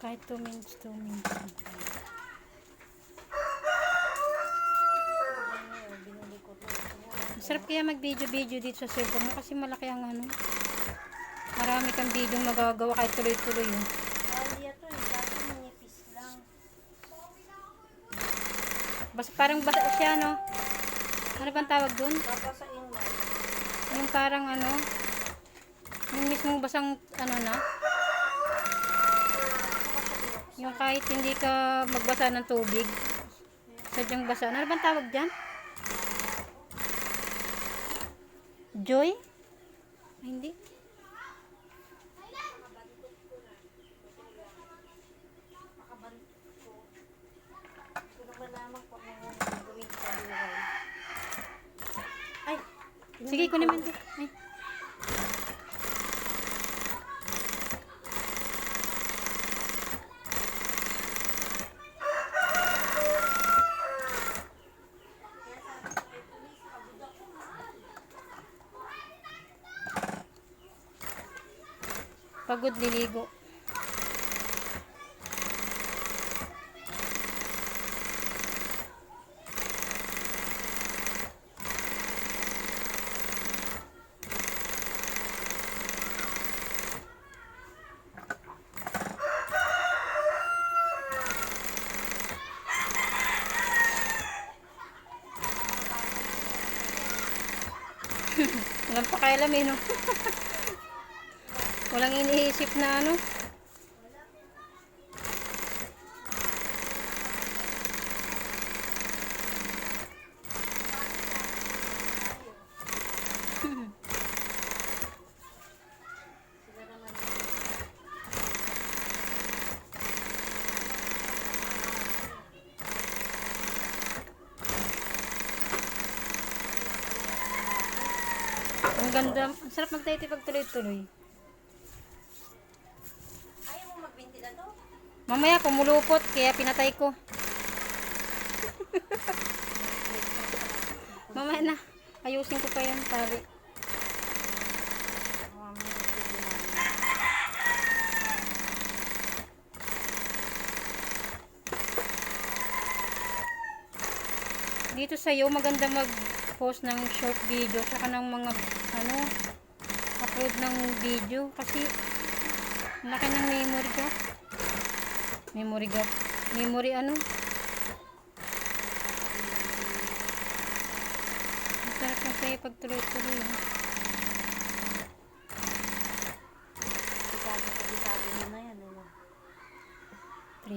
Kahit 2 minutes, 2 minutes. lang. Binili ko to. Ang sarap kaya mag-video-video dito sa cellphone mo kasi malaki ang ano. Marami kang video magagawa kahit tuloy-tuloy. Oh. Dati manipis lang. Basta parang basa siya, no? Ano bang tawag dun? Babasain mo. Yung parang ano, yung mismong basang ano na, yung kahit hindi ka magbasa ng tubig, sadyang basa. Ano bang tawag dyan? Joy? Hindi. Ay! Sige, kunin mo din. Ay. Pagod liligo. Walang pakialam eh, no? Walang iniisip na ano. Ang ganda. Ang sarap magtayti pag tuloy-tuloy. Ayaw mo magbinti na to? Mamaya pumulupot, kaya pinatay ko. Mamaya na. Ayusin ko pa yan, tali. Dito sa iyo, maganda mag-post ng short video, saka ng mga, ano, upload ng video. Kasi, laki ng memory gap. Memory gap. Memory ano? Ang sarap na sa'yo pag tuloy-tuloy.